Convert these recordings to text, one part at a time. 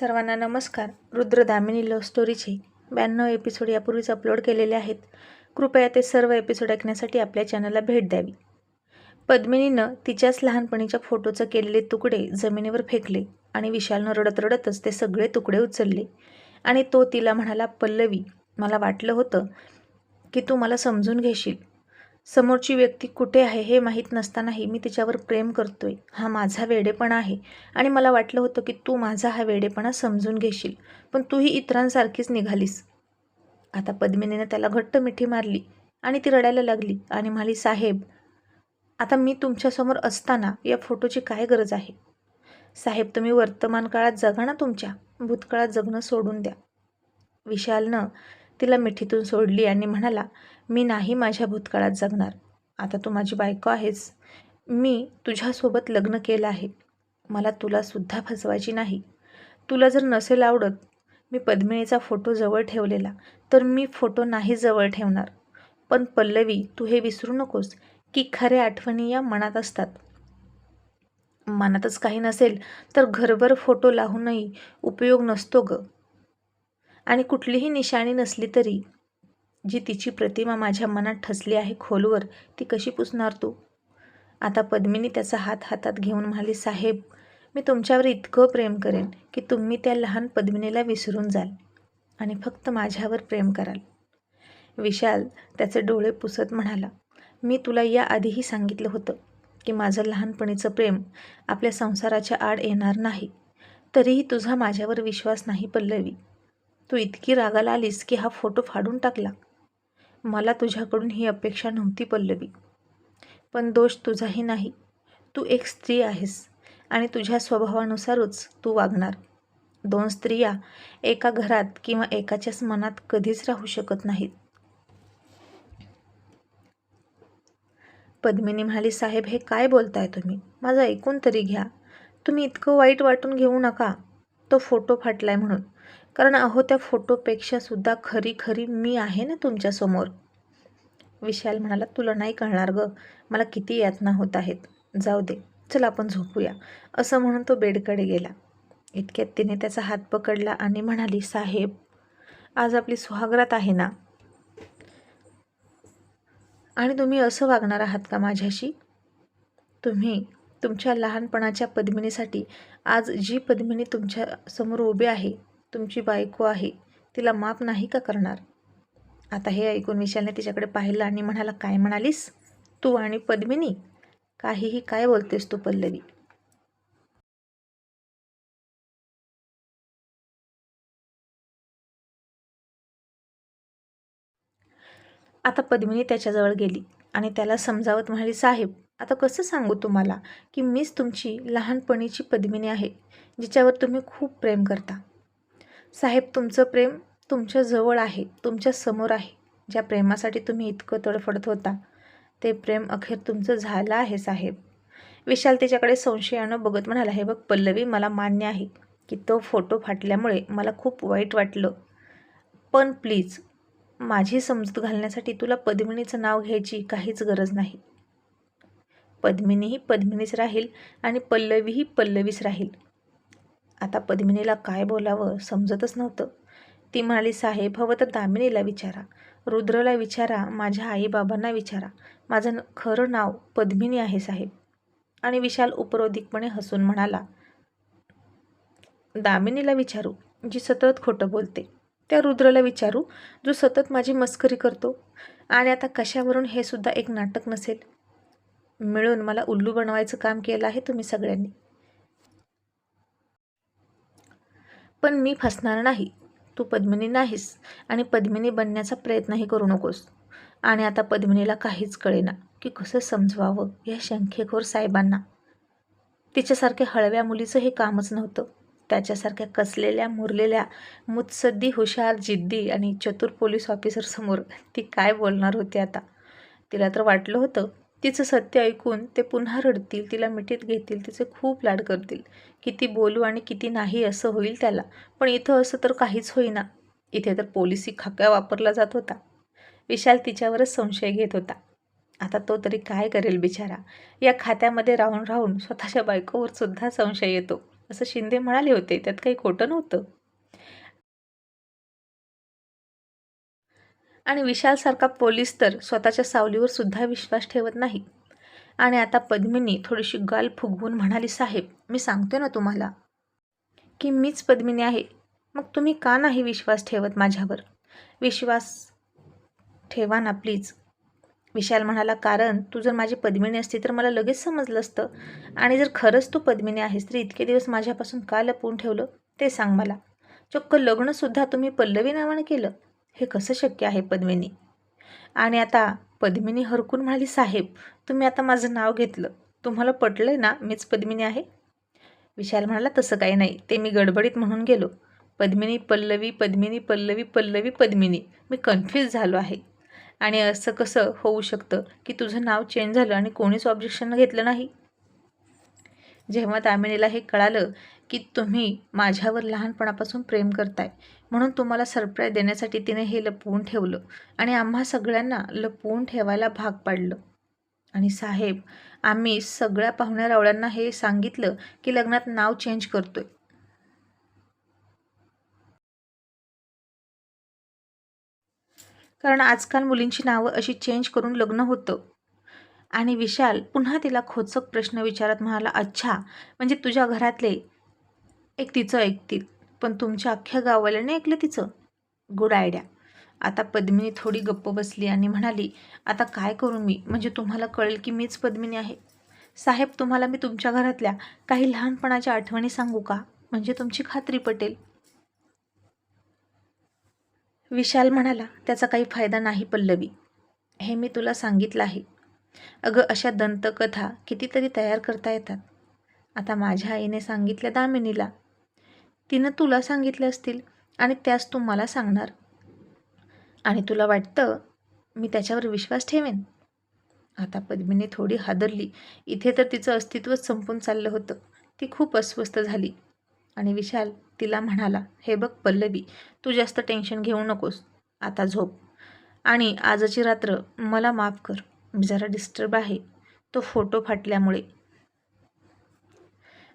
सर्वांना नमस्कार. रुद्र दामिनी लव्ह स्टोरीचे ब्याण्णव एपिसोड यापूर्वीच अपलोड केलेले आहेत. कृपया ते सर्व एपिसोड ऐकण्यासाठी आपल्या चॅनलला भेट द्यावी. पद्मिनीनं तिच्याच लहानपणीच्या फोटोचं केलेले तुकडे जमिनीवर फेकले आणि विशालनं रडत रडतच ते सगळे तुकडे उचलले. आणि तो तिला म्हणाला पल्लवी मला वाटलं होतं की तू मला समजून घेशील. समोरची व्यक्ती कुठे आहे हे माहीत नसतानाही मी तिच्यावर प्रेम करतोय. हा माझा वेडेपणा आहे आणि मला वाटलं होतं की तू माझा हा वेडेपणा समजून घेशील पण तूही इतरांसारखीच निघालीस. आता पद्मिनीनं त्याला घट्ट मिठी मारली आणि ती रडायला लागली आणि म्हणाली साहेब आता मी तुमच्यासमोर असताना या फोटोची काय गरज आहे? साहेब तुम्ही वर्तमान काळात जगा ना तुमच्या भूतकाळात जगणं सोडून द्या. विशालनं तिला मिठीतून सोडली आणि म्हणाला मी नाही माझ्या भूतकाळात जगणार. आता तू माझी बायको आहेस. मी तुझ्यासोबत लग्न केलं आहे. मला तुलासुद्धा फसवायची नाही. तुला जर नसेल आवडत मी पद्मिनीचा फोटो जवळ ठेवलेला तर मी फोटो नाही जवळ ठेवणार. पण पल्लवी तू हे विसरू नकोस की खऱ्या आठवणी या मनात असतात. मनातच काही नसेल तर घरभर फोटो लावूनही उपयोग नसतो ग. आणि कुठलीही निशाणी नसली तरी जी तिची प्रतिमा माझ्या मनात ठसली आहे खोलवर ती कशी पुसणार तू? आता पद्मिनी त्याचा हात हातात घेऊन म्हणाली साहेब मी तुमच्यावर इतकं प्रेम करेन की तुम्ही त्या लहान पद्मिनीला विसरून जाल आणि फक्त माझ्यावर प्रेम कराल. विशाल त्याचे डोळे पुसत म्हणाला मी तुला याआधीही सांगितलं होतं की माझं लहानपणीचं प्रेम आपल्या संसाराच्या आड येणार नाही तरीही तुझा माझ्यावर विश्वास नाही पल्लवी. तू इतकी रागाला आलीस की हा फोटो फाडून टाकला. मला तुझ्याकडून ही अपेक्षा नव्हती पल्लवी. पण दोष तुझाही नाही. तू एक स्त्री आहेस आणि तुझ्या स्वभावानुसारच तू वागणार. दोन स्त्रिया एका घरात किंवा एकाच्याच मनात कधीच राहू शकत नाहीत. पद्मिनी म्हणाली साहेब हे काय बोलताय तुम्ही? माझं ऐकून तरी घ्या. तुम्ही इतकं वाईट वाटून घेऊ नका. तो फोटो फाटलाय म्हणून. कारण अहो त्या फोटोपेक्षा सुद्धा खरी खरी मी आहे ना तुमच्यासमोर. विशाल म्हणाला तुला नाही कळणार ग. मला किती यातना होत आहेत. जाऊ दे. चल आपण झोपूया. असं म्हणून तो बेडकडे गेला. इतक्यात तिने त्याचा हात पकडला आणि म्हणाली साहेब आज आपली सुहागरात आहे ना? आणि तुम्ही असं वागणार आहात का माझ्याशी? तुम्ही तुमच्या लहानपणाच्या पद्मिनीसाठी आज जी पद्मिनी तुमच्यासमोर उभी आहे तुमची बायको आहे तिला माफ नाही का करणार? आता हे ऐकून विशालने तिच्याकडे पाहिलं आणि म्हणाला काय म्हणालीस? तू आणि पद्मिनी? काहीही काय बोलतेस तू पल्लवी? आता पद्मिनी त्याच्याजवळ गेली आणि त्याला समजावत म्हणाली साहेब आता कसं सांगू तुम्हाला की मीच तुमची लहानपणीची पद्मिनी आहे जिच्यावर तुम्ही खूप प्रेम करता. साहेब तुमचं प्रेम तुमच्या जवळ आहे तुमच्यासमोर आहे. ज्या प्रेमासाठी तुम्ही इतकं तडफडत होता ते प्रेम अखेर तुमचं झालं आहे साहेब. विशाल तिच्याकडे संशयानं बघत म्हणाला हे बघ पल्लवी मला मान्य आहे की तो फोटो फाटल्यामुळे मला खूप वाईट वाटलं. पण प्लीज माझी समजूत घालण्यासाठी तुला पद्मिनीचं नाव घ्यायची काहीच गरज नाही. पद्मिनीही पद्मिनीच राहील आणि पल्लवीही पल्लवीच राहील. आता पद्मिनीला काय बोलावं समजतच नव्हतं. ती म्हणाली साहेब हवं तर दामिनीला विचारा. रुद्रला विचारा. माझ्या आईबाबांना विचारा. माझं खरं नाव पद्मिनी आहे साहेब. आणि विशाल उपरोधिकपणे हसून म्हणाला दामिनीला विचारू जी सतत खोटं बोलते. त्या रुद्रला विचारू जो सतत माझी मस्करी करतो. आणि आता कशावरून हे सुद्धा एक नाटक नसेल? मिळून मला उल्लू बनवायचं काम केलं आहे तुम्ही सगळ्यांनी. पण मी फसणार नाही. तू पद्मिनी नाहीस आणि पद्मिनी बनण्याचा प्रयत्नही करू नकोस. आणि आता पद्मिनीला काहीच कळेना की कसं समजवावं या शंखेखोर साहेबांना. तिच्यासारख्या हळव्या मुलीचं हे कामच नव्हतं. त्याच्यासारख्या कसलेल्या मुरलेल्या मुत्सद्दी हुशार जिद्दी आणि चतुर पोलीस ऑफिसरसमोर ती काय बोलणार होती आता? तिला तर वाटलं होतं तिचं सत्य ऐकून ते पुन्हा रडतील तिला मिठीत घेतील तिचे खूप लाड करतील. किती बोलू आणि किती नाही असं होईल त्याला. पण इथं असं तर काहीच होईना. इथे तर पोलिसी खाक्या वापरला जात होता. विशाल तिच्यावरच संशय घेत होता. आता तो तरी काय करेल बिचारा? या खात्यामध्ये राहून राहून स्वतःच्या बायकोवर सुद्धा संशय येतो. असं शिंदे म्हणाले होते. त्यात काही खोटं नव्हतं. आणि विशालसारखा पोलीस तर स्वतःच्या सावलीवर सुद्धा विश्वास ठेवत नाही. आणि आता पद्मिनी थोडीशी गाल फुगवून म्हणाली साहेब मी सांगते ना तुम्हाला की मीच पद्मिनी आहे. मग तुम्ही का नाही विश्वास ठेवत माझ्यावर? विश्वास ठेवा ना प्लीज. विशाल म्हणाला कारण तू जर माझी पद्मिनी असती तर मला लगेच समजलं असतं. आणि जर खरंच तू पद्मिनी आहेस तर इतके दिवस माझ्यापासून का लपवून ठेवलं? ते सांग मला. चक्क लग्नसुद्धा तुम्ही पल्लवी नावानं केलं. हे कसं शक्य आहे पद्मिनी? आणि आता पद्मिनी हरकून म्हणाली साहेब तुम्ही आता माझं नाव घेतलं. तुम्हाला पटलं आहे ना मीच पद्मिनी आहे? विशाल म्हणाला तसं काही नाही. ते मी गडबडीत म्हणून गेलो. पद्मिनी पल्लवी पद्मिनी पल्लवी पल्लवी पद्मिनी. मी कन्फ्यूज झालो आहे. आणि असं कसं होऊ शकतं की तुझं नाव चेंज झालं आणि कोणीच ऑब्जेक्शन घेतलं नाही? जेव्हा दामिनीला हे कळालं की तुम्ही माझ्यावर लहानपणापासून प्रेम करताय म्हणून तुम्हाला सरप्राईज देण्यासाठी तिने हे लपवून ठेवलं आणि आम्हा सगळ्यांना लपवून ठेवायला भाग पाडलं. आणि साहेब आम्ही सगळ्या पाहुण्या रावळ्यांना हे सांगितलं की लग्नात नाव चेंज करतोय. कारण आजकाल मुलींची नावं अशी चेंज करून लग्न होतं. आणि विशाल पुन्हा तिला खोचक प्रश्न विचारत म्हणाला अच्छा म्हणजे तुझ्या घरातले एक तिचं ऐकतील पण तुमच्या अख्ख्या गावाला नाही ऐकलं तिचं? गुड आयडिया आता पद्मिनी थोडी गप्प बसली आणि म्हणाली आता काय करू मी? म्हणजे तुम्हाला कळेल की मीच पद्मिनी आहे. साहेब तुम्हाला मी तुमच्या घरातल्या काही लहानपणाच्या आठवणी सांगू का? म्हणजे तुमची खात्री पटेल. विशाल म्हणाला त्याचा काही फायदा नाही पल्लवी. हे मी तुला सांगितलं आहे. अगं अशा दंतकथा कितीतरी तयार करता येतात. आता माझ्या आईने सांगितल्या दामिनीला तिनं तुला सांगितले असतील आणि त्यास तू मला सांगणार. आणि तुला वाटतं मी त्याच्यावर विश्वास ठेवेन? आता पद्मिनी थोडी हादरली. इथे तर तिचं अस्तित्वच संपून चाललं होतं. ती खूप अस्वस्थ झाली. आणि विशाल तिला म्हणाला हे बघ पल्लवी तू जास्त टेन्शन घेऊ नकोस. आता झोप. आणि आजची रात्र मला माफ कर. मी जरा डिस्टर्ब आहे. तो फोटो फाटल्यामुळे.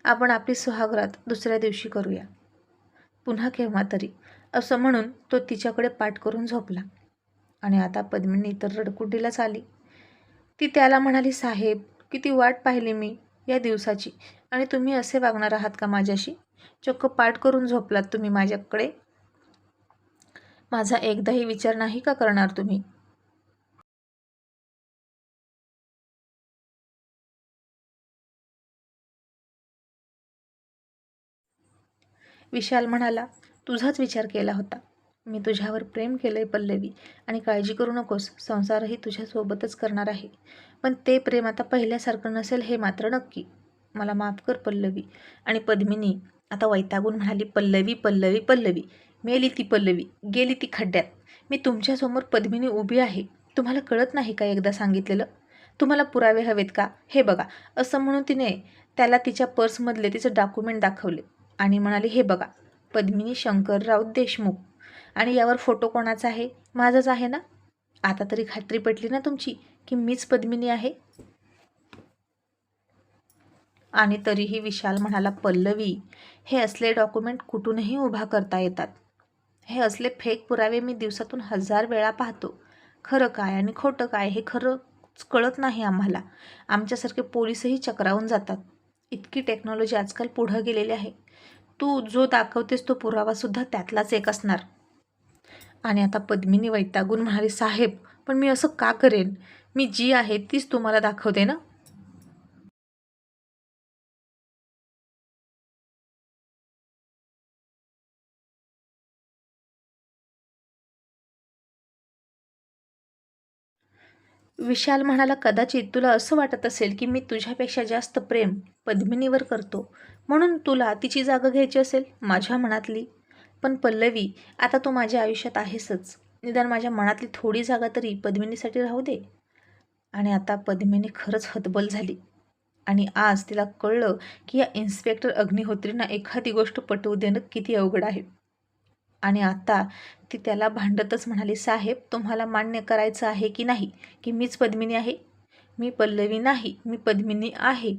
आपण आपली सुहागरात दुसऱ्या दिवशी करूया. पुन्हा केव्हा तरी असं म्हणून तो तिच्याकडे पाठ करून झोपला. आणि आता पद्मिनी तर रडकुंडीलाच आली. ती त्याला म्हणाली साहेब किती वाट पाहिली मी या दिवसाची. आणि तुम्ही असे वागणार आहात का माझ्याशी? चक्क पाठ करून झोपलात तुम्ही माझ्याकडे? माझा एकदाही विचार नाही का करणार तुम्ही? विशाल म्हणाला तुझाच विचार केला होता. मी तुझ्यावर प्रेम केलं आहे पल्लवी आणि काळजी करू नकोस. संसारही तुझ्यासोबतच करणार आहे. पण ते प्रेम आता पहिल्यासारखं नसेल हे मात्र नक्की. मला माफ कर पल्लवी. आणि पद्मिनी आता वैतागून म्हणाली पल्लवी पल्लवी पल्लवी. मेली ती पल्लवी. गेली ती खड्ड्यात. मी तुमच्यासमोर पद्मिनी उभी आहे. तुम्हाला कळत नाही का एकदा सांगितलेलं? तुम्हाला पुरावे हवेत का? हे बघा. असं म्हणून तिने त्याला तिच्या पर्समधले तिचं डॉक्युमेंट दाखवले. आणि म्हणाली हे बघा पद्मिनी शंकरराव देशमुख. आणि यावर फोटो कोणाचा आहे? माझाच आहे ना? आता तरी खात्री पटली ना तुमची की मीच पद्मिनी आहे? आणि तरीही विशाल म्हणाला पल्लवी हे असले डॉक्युमेंट कुठूनही उभा करता येतात. हे असले फेक पुरावे मी दिवसातून हजार वेळा पाहतो. खरं काय आणि खोटं काय हे खरं कळत नाही आम्हाला. आमच्यासारखे पोलीसही चक्रावून जातात. इतकी टेक्नॉलॉजी आजकाल पुढं गेलेली आहे. तू जो दाखवतेस तो पुरावासुद्धा त्यातलाच एक असणार. आणि आता पद्मिनी वैतागून म्हणाली साहेब पण मी असं का करेन? मी जी आहे तीच तुम्हाला दाखवते ना? विशाल म्हणाला कदाचित तुला असं वाटत असेल की मी तुझ्यापेक्षा जास्त प्रेम पद्मिनीवर करतो. म्हणून तुला तिची जागा घ्यायची असेल माझ्या मनातली. पण पल्लवी आता तू माझ्या आयुष्यात आहेसच. निदान माझ्या मनातली थोडी जागा तरी पद्मिनीसाठी राहू दे. आणि आता पद्मिनी खरंच हतबल झाली. आणि आज तिला कळलं की या इन्स्पेक्टर अग्निहोत्रींना एखादी गोष्ट पटवू देणं किती अवघड आहे. आणि आता ती त्याला भांडतच म्हणाली साहेब तुम्हाला मान्य करायचं आहे की नाही की मीच पद्मिनी आहे? मी पल्लवी नाही मी पद्मिनी आहे.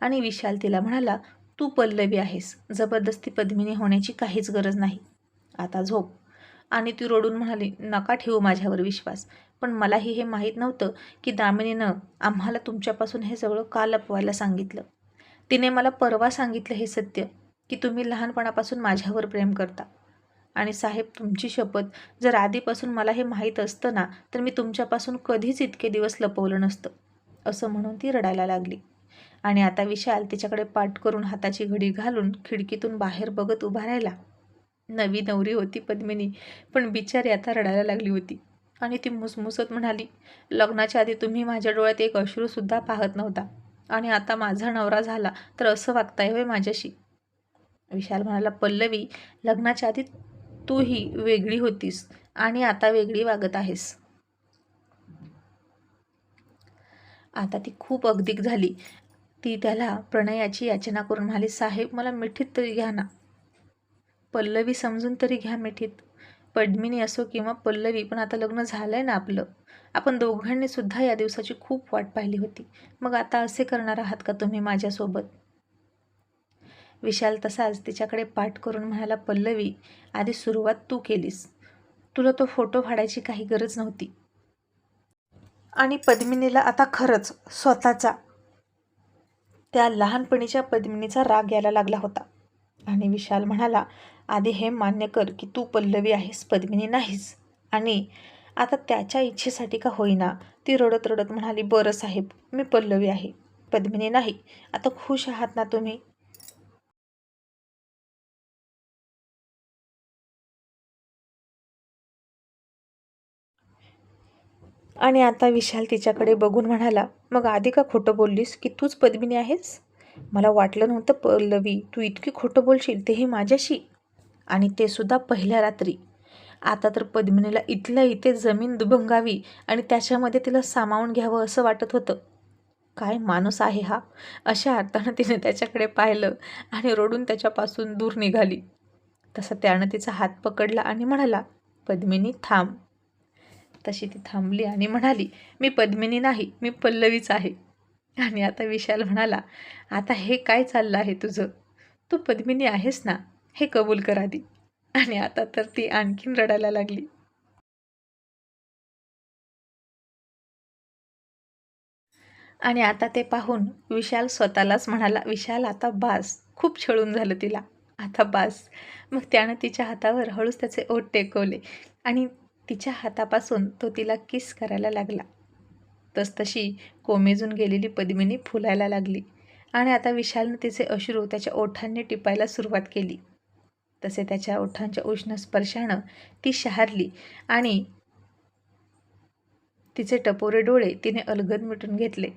आणि विशाल तिला म्हणाला तू पल्लवी आहेस. जबरदस्ती पद्मिनी होण्याची काहीच गरज नाही. आता झोप. आणि ती रडून म्हणाली नका ठेवू माझ्यावर विश्वास. पण मलाही हे माहीत नव्हतं की दामिनीनं आम्हाला तुमच्यापासून हे सगळं का लपवायला सांगितलं? तिने मला परवा सांगितलं हे सत्य की तुम्ही लहानपणापासून माझ्यावर प्रेम करता. आणि साहेब तुमची शपथ जर आधीपासून मला हे माहीत असतं ना तर मी तुमच्यापासून कधीच इतके दिवस लपवलं नसतं. असं म्हणून ती रडायला लागली. आणि आता विशाल तिच्याकडे पाठ करून हाताची घडी घालून खिडकीतून बाहेर बघत उभा राहिला. नवी नवरी होती पद्मिनी पण बिचारी आता रडायला लागली होती. आणि ती मुसमुसत म्हणाली लग्नाच्या आधी तुम्ही माझ्या डोळ्यात एक अश्रूसुद्धा पाहत नव्हता. आणि आता माझा नवरा झाला तर असं वागताय होय माझ्याशी. विशाल म्हणाला पल्लवी लग्नाच्या आधी तूही वेगळी होतीस आणि आता वेगळी वागत आहेस. आता ती खूप अगदीक झाली. ती त्याला प्रणयाची याचना करून म्हणाली साहेब मला मिठीत तरी घ्या ना. पल्लवी समजून तरी घ्या मिठीत. पद्मिनी असो किंवा पल्लवी पण आता लग्न झालं आहे ना आपलं. आपण दोघांनी सुद्धा या दिवसाची खूप वाट पाहिली होती. मग आता असे करणार आहात का तुम्ही माझ्यासोबत? विशाल तसाच तिच्याकडे पाठ करून म्हणाला पल्लवी आधी सुरुवात तू केलीस. तुला तो फोटो फाडायची काही गरज नव्हती. आणि पद्मिनीला आता खरंच स्वतःचा त्या लहानपणीच्या पद्मिनीचा राग यायला लागला होता. आणि विशाल म्हणाला आधी हे मान्य कर की तू पल्लवी आहेस पद्मिनी नाहीस. आणि आता त्याच्या इच्छेसाठी का होईना ती रडत रडत म्हणाली बरं साहेब मी पल्लवी आहे. पद्मिनी नाही. आता खुश आहात ना तुम्ही? आणि आता विशाल तिच्याकडे बघून म्हणाला मग आधी का खोटं बोललीस की तूच पद्मिनी आहेस? मला वाटलं नव्हतं पल्लवी तू इतकी खोटं बोलशील तेही माझ्याशी. आणि ते सुद्धा पहिल्या रात्री. आता तर पद्मिनीला इथल्या इथे जमीन दुभंगावी आणि त्याच्यामध्ये तिला सामावून घ्यावं असं वाटत होतं. काय माणूस आहे हा? अशा अर्थानं तिने त्याच्याकडे पाहिलं आणि रडून त्याच्यापासून दूर निघाली. तसं त्यानं तिचा हात पकडला आणि म्हणाला पद्मिनी थांब. तशी ती थांबली आणि म्हणाली मी पद्मिनी नाही मी पल्लवीच आहे. आणि आता विशाल म्हणाला आता हे काय चाललं आहे तुझं? तू पद्मिनी आहेस ना? हे कबूल कर आधी. आणि आता तर ती आणखीन रडायला लागली. आणि आता ते पाहून विशाल स्वतःलाच म्हणाला विशाल आता बास. खूप छळून झालं तिला. आता बास. मग त्यानं तिच्या हातावर हळूच त्याचे ओठ टेकवले आणि तिच्या हातापासून तो तिला किस करायला लागला. तसतशी कोमेजून गेलेली पद्मिनी फुलायला लागली आणि आता विशालनं तिचे अश्रू त्याच्या ओठांनी टिपायला सुरुवात केली. तसे त्याच्या ओठांच्या उष्ण स्पर्शानं ती शहारली आणि तिचे टपोरे डोळे तिने अलगद मिटून घेतले.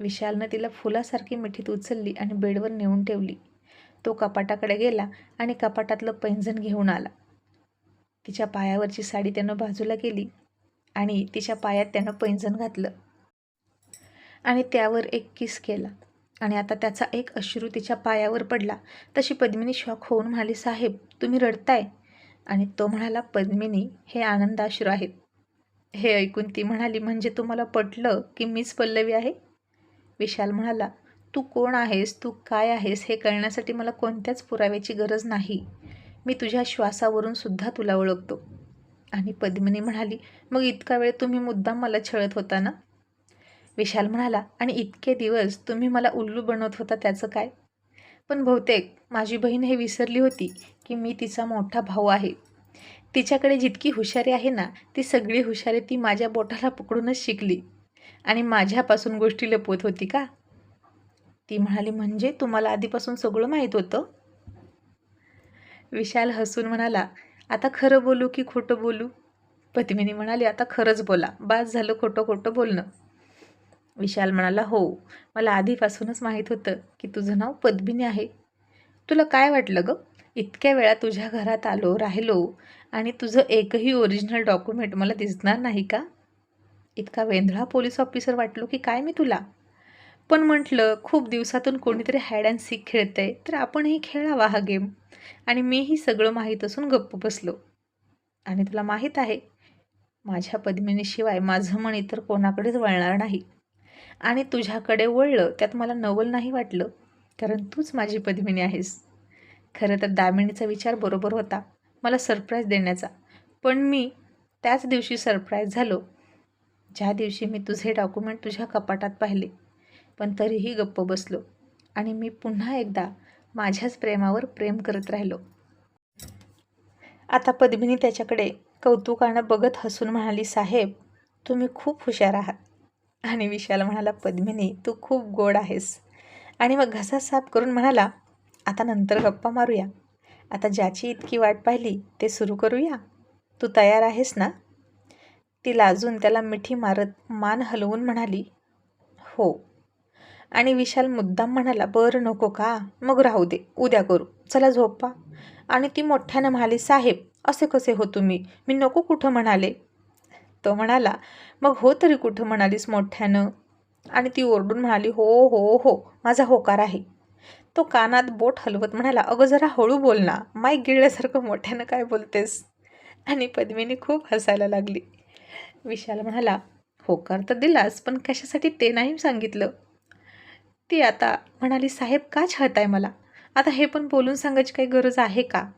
विशालनं तिला फुलासारखी मिठीत उचलली आणि बेडवर नेऊन ठेवली. तो कपाटाकडे गेला आणि कपाटातलं पैंजण घेऊन आला. तिच्या पायावरची साडी त्यानं बाजूला केली आणि तिच्या पायात त्यानं पैंजण घातलं. आणि त्यावर एक किस केला. आणि आता त्याचा एक अश्रू तिच्या पायावर पडला. तशी पद्मिनी शॉक होऊन म्हणाली साहेब तुम्ही रडताय. आणि तो म्हणाला पद्मिनी हे आनंदाश्रू आहेत. हे ऐकून ती म्हणाली म्हणजे तुम्हाला पटलं की मीच पल्लवी आहे? विशाल म्हणाला तू कोण आहेस? तू काय आहेस? हे कळण्यासाठी मला कोणत्याच पुराव्याची गरज नाही. मी तुझ्या श्वासावरून सुद्धा तुला ओळखतो. आणि पद्मिनी म्हणाली मग इतका वेळ तुम्ही मुद्दाम मला छळत होता ना? विशाल म्हणाला आणि इतके दिवस तुम्ही मला उल्लू बनवत होता त्याचं काय? पण बहुतेक माझी बहीण हे विसरली होती की मी तिचा मोठा भाऊ आहे. तिच्याकडे जितकी हुशारी आहे ना ती सगळी हुशारी ती माझ्या बोटाला पकडूनच शिकली. आणि माझ्यापासून गोष्टी लपवत होती का? ती म्हणाली म्हणजे तुम्हाला आधीपासून सगळं माहीत होतं? विशाल हसून म्हणाला आता खरं बोलू की खोटं बोलू? पद्मिनी म्हणाली आता खरंच बोला. बास झालं खोटं खोटं बोलणं. विशाल म्हणाला हो मला आधीपासूनच माहीत होतं की तुझं नाव पद्मिनी आहे. तुला काय वाटलं गं? इतक्या वेळा तुझ्या घरात आलो राहिलो आणि तुझं एकही ओरिजिनल डॉक्युमेंट मला दिसणार नाही का? इतका वेंधळा पोलीस ऑफिसर वाटलो की काय मी तुला? पण म्हटलं खूप दिवसातून कोणीतरी हॅड अँड सीक खेळतंय तर आपणही खेळावा हा गेम आणि मीही सगळं माहीत असून गप्प बसलो. आणि तुला माहीत आहे माझ्या पद्मिनीशिवाय माझं मन इतर कोणाकडेच वळणार नाही. आणि तुझ्याकडे वळलं त्यात मला नवल नाही वाटलं. कारण तूच माझी पद्मिनी आहेस. खरं तर दामिनीचा विचार बरोबर होता मला सरप्राईज देण्याचा. पण मी त्याच दिवशी सरप्राईज झालो. ज्या दिवशी मी तुझे डॉक्युमेंट तुझ्या कपाटात पाहिले. पण तरीही गप्प बसलो. आणि मी पुन्हा एकदा माझ्याच प्रेमावर प्रेम करत राहिलो. आता पद्मिनी त्याच्याकडे कौतुकानं बघत हसून म्हणाली साहेब तुम्ही खूप हुशार आहात. आणि विशाल म्हणाला पद्मिनी तू खूप गोड आहेस. आणि मग घसा साफ करून म्हणाला आता नंतर गप्पा मारूया. आता ज्याची इतकी वाट पाहिली ते सुरू करूया. तू तयार आहेस ना? ती लाजून त्याला मिठी मारत मान हलवून म्हणाली हो. आणि विशाल मुद्दाम म्हणाला बरं नको का? मग राहू दे उद्या करू. चला झोपा. आणि ती मोठ्यानं म्हणाली साहेब असे कसे हो तुम्ही? मी नको कुठं म्हणाले. तो म्हणाला मग हो तरी कुठं म्हणालीस मोठ्यानं? आणि ती ओरडून म्हणाली हो हो हो माझा होकार आहे. तो कानात बोट हलवत म्हणाला अगं जरा हळू बोल ना माय गिळल्यासारखं मोठ्यानं काय बोलतेस? आणि पद्मिनी खूप हसायला लागली. विशाल म्हणाला होकार तर दिलास पण कशासाठी ते नाही सांगितलं? ती आता म्हणाली साहेब का छळताय मला? आता हे पण बोलून सांगायची काही गरज आहे का?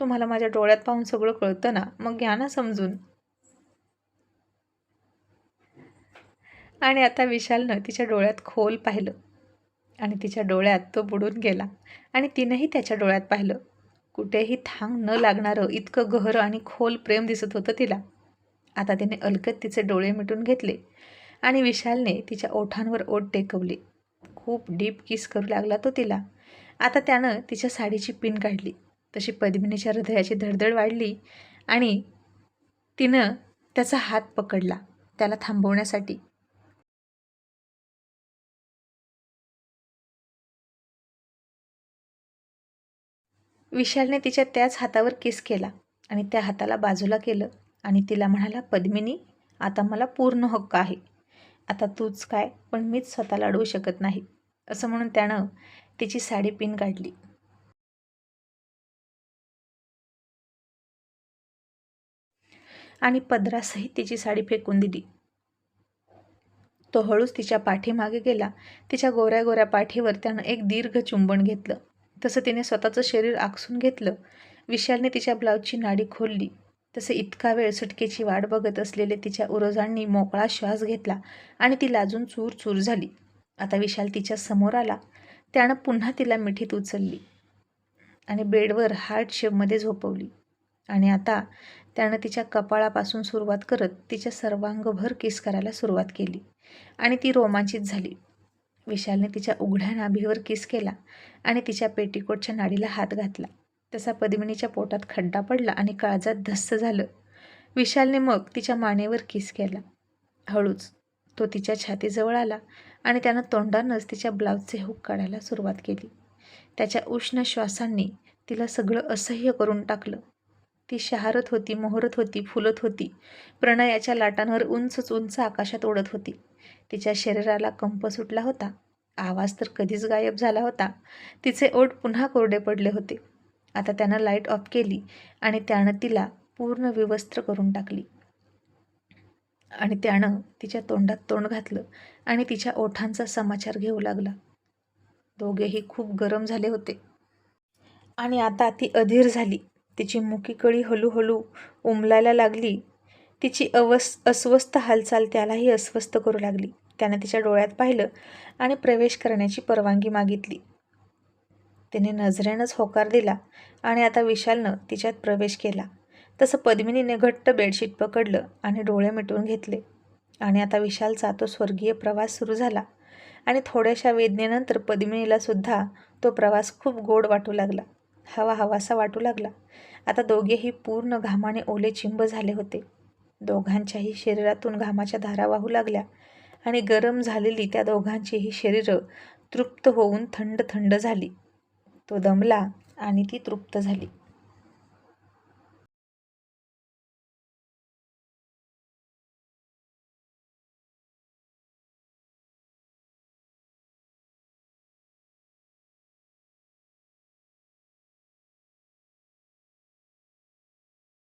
तुम्हाला माझ्या डोळ्यात पाहून सगळं कळतं ना? मग घ्या ना समजून. आणि आता विशालनं तिच्या डोळ्यात खोल पाहिलं. आणि तिच्या डोळ्यात तो बुडून गेला. आणि तिनंही त्याच्या डोळ्यात पाहिलं. कुठेही थांग न लागणारं इतकं गहरं आणि खोल प्रेम दिसत होतं तिला. आता तिने अलकत तिचे डोळे मिटून घेतले. आणि विशालने तिच्या ओठांवर ओठ टेकवली. खूप डीप किस करू लागला तो तिला. आता त्यानं तिच्या साडीची पिन काढली. तशी पद्मिनीच्या हृदयाची धडधड वाढली आणि तिनं त्याचा हात पकडला त्याला थांबवण्यासाठी. विशालने तिच्या त्याच हातावर किस केला आणि त्या हाताला बाजूला केलं आणि तिला म्हणाला पद्मिनी आता मला पूर्ण हक्क आहे. आता तूच काय पण मीच स्वतःला अडवू शकत नाही. असं म्हणून त्यानं तिची साडी पिन काढली. आणि पदरासहित तिची साडी फेकून दिली. तो हळूच तिच्या पाठीमागे गेला. तिच्या गोऱ्या गोऱ्या पाठीवर त्यानं एक दीर्घ चुंबन घेतलं. तसं तिने स्वतःचं शरीर आखसून घेतलं. विशालने तिच्या ब्लाऊजची नाडी खोलली. तसे इतका वेळ सुटकेची वाट बघत असलेले तिच्या उरोजांनी मोकळा श्वास घेतला आणि ती लाजून चूर चूर झाली. आता विशाल तिच्या समोर आला. त्यानं पुन्हा तिला मिठीत उचलली आणि बेडवर हार्ट शेपमध्ये झोपवली. आणि आता त्यानं तिच्या कपाळापासून सुरुवात करत तिच्या सर्वांगभर किस करायला सुरुवात केली आणि ती रोमांचित झाली. विशालने तिच्या उघड्या नाभीवर किस केला आणि तिच्या पेटीकोटच्या नाडीला हात घातला. तसा पद्मिनीच्या पोटात खड्डा पडला आणि काळजात धस्स झालं. विशालने मग तिच्या मानेवर किस केला. हळूच तो तिच्या छातीजवळ आला आणि त्यानं तोंडानंच तिच्या ब्लाऊजचे हुक काढायला सुरुवात केली. त्याच्या उष्ण श्वासांनी तिला सगळं असह्य करून टाकलं. ती शहारत होती मोहरत होती फुलत होती. प्रणयाच्या लाटांवर उंचच उंच आकाशात ओढत होती. तिच्या शरीराला कंप सुटला होता. आवाज तर कधीच गायब झाला होता. तिचे ओठ पुन्हा कोरडे पडले होते. आता त्यानं लाइट ऑफ केली आणि त्यानं तिला पूर्ण विवस्त्र करून टाकली. आणि त्यानं तिच्या तोंडात तोंड घातलं आणि तिच्या ओठांचा समाचार घेऊ लागला. दोघेही खूप गरम झाले होते. आणि आता ती अधीर झाली. तिची मुकी कळी हळूहळू उमलायला लागली. तिची अवस् अस्वस्थ हालचाल त्यालाही अस्वस्थ करू लागली. त्याने तिच्या डोळ्यात पाहिलं आणि प्रवेश करण्याची परवानगी मागितली. तिने नजरेनंच होकार दिला आणि आता विशालनं तिच्यात प्रवेश केला. तसं पद्मिनीने घट्ट बेडशीट पकडलं आणि डोळे मिटवून घेतले. आणि आता विशालचा तो स्वर्गीय प्रवास सुरू झाला. आणि थोड्याशा वेदनेनंतर पद्मिनीलासुद्धा तो प्रवास खूप गोड वाटू लागला. हवा हवासा वाटू लागला. आता दोघेही पूर्ण घामाने ओले चिंब झाले होते. दोघांच्याही शरीरातून घामाच्या धारा वाहू लागल्या. आणि गरम झालेली त्या दोघांचीही शरीरं तृप्त होऊन थंड थंड झाली. तो दमला आणि ती तृप्त झाली.